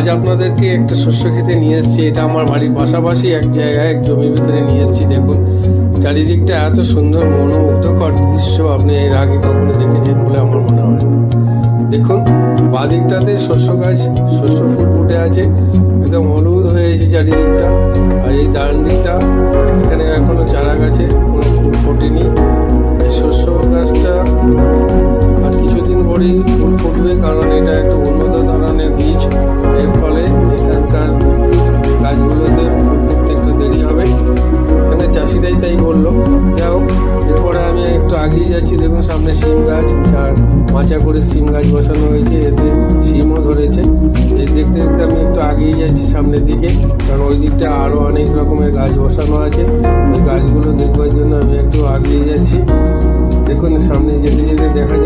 আজ আপনাদেরকে একটা শস্য খেতে নিয়ে এসেছি। এটা আমার বাড়ির পাশাপাশি এক জায়গায়, এক জমির ভিতরে নিয়ে এসেছি। দেখুন, চারিদিকটা এত সুন্দর, মনোমুগ্ধকর দৃশ্য আপনি এর আগে কখনো দেখেছেন বলে আমার মনে হয় না। দেখুন, বাদিকটাতে শস্য গাছ, শস্য ফুল ফুটে আছে। একদম হলুদ হয়েছে চারিদিকটা। আর এই ডান দিকটা, এখানে এখনও চারা গাছে কোনো ফুল ফোটেনি। এই শস্য গাছটা আর কিছুদিন পরেই ফুল ফুটবে, কারণ এটা একটা দেরি হবে। এখানে চাষিরাই তাই বলল। যাই হোক এরপরে আমি একটু আগিয়ে যাচ্ছি। দেখুন, সামনে সিম গাছ, আর মাচা করে সিম গাছ বসানো হয়েছে। এতে সিমও ধরেছে। এই দেখতে দেখতে আমি একটু আগিয়ে যাচ্ছি সামনের দিকে। কারণ ওই দিকটা আরও অনেক রকমের গাছ বসানো আছে। ওই গাছগুলো দেখবার জন্য আমি একটু আগিয়ে যাচ্ছি। দেখুন, সামনে যেতে যেতে দেখা